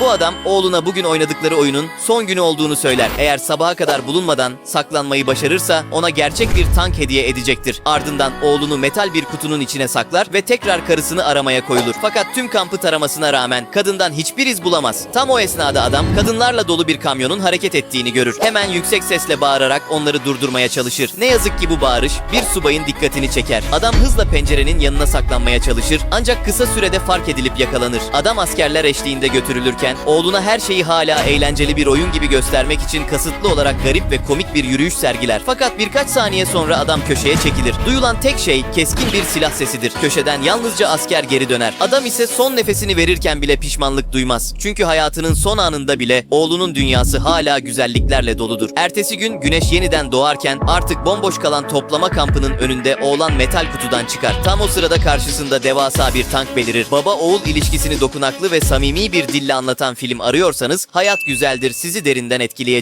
Bu adam oğluna bugün oynadıkları oyunun son günü olduğunu söyler. Eğer sabaha kadar bulunmadan saklanmayı başarırsa ona gerçek bir tank hediye edecektir. Ardından oğlunu metal bir kutunun içine saklar ve tekrar karısını aramaya koyulur. Fakat tüm kampı taramasına rağmen kadından hiçbir iz bulamaz. Tam o esnada adam kadınlarla dolu bir kamyonun hareket ettiğini görür. Hemen yüksek sesle bağırarak onları durdurmaya çalışır. Ne yazık ki bu bağırış bir subayın dikkatini çeker. Adam hızla pencerenin yanına saklanmaya çalışır ancak kısa sürede fark edilip yakalanır. Adam askerler eşliğinde götürülürken oğluna her şeyi hala eğlenceli bir oyun gibi göstermek için kasıtlı olarak garip ve komik bir yürüyüş sergiler. Fakat birkaç saniye sonra adam köşeye çekilir. Duyulan tek şey keskin bir silah sesidir. Köşeden yalnızca asker geri döner. Adam ise son nefesini verirken bile pişmanlık duymaz. Çünkü hayatının son anında bile oğlunun dünyası hala güzelliklerle doludur. Ertesi gün güneş yeniden doğarken artık bomboş kalan toplama kampının önünde oğlan metal kutudan çıkar. Tam o sırada karşısında devasa bir tank belirir. Baba oğul ilişkisini dokunaklı ve samimi bir dille anlatan film arıyorsanız Hayat Güzeldir sizi derinden etkileyecek.